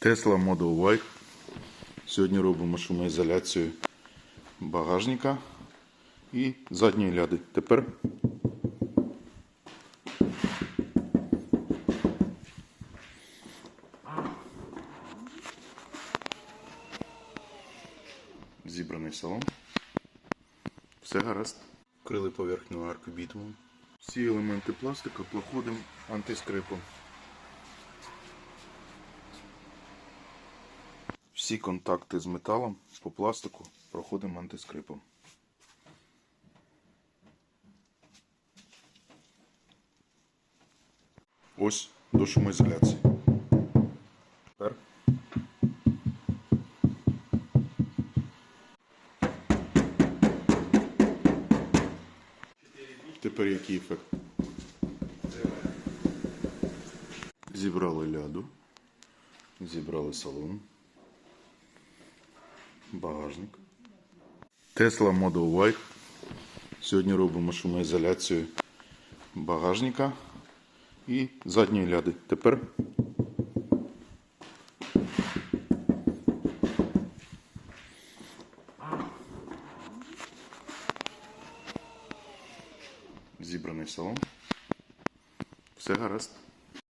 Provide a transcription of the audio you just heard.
Tesla Model Y. Сьогодні робимо шумоізоляцію багажника і задньої ляди. Тепер зібраний салон. Все гаразд. Крили поверхню арку бітумом. Всі елементи пластика проходимо антискрипом. Всі контакти з металом по пластику проходимо антискрипом. Ось до шумоізоляції. Тепер Тепер який ефект? Зібрали ляду, зібрали салон, багажник. Tesla Model Y. Сьогодні робимо шумоізоляцію багажника і задньої ляди. Тепер зібраний салон. Все гаразд.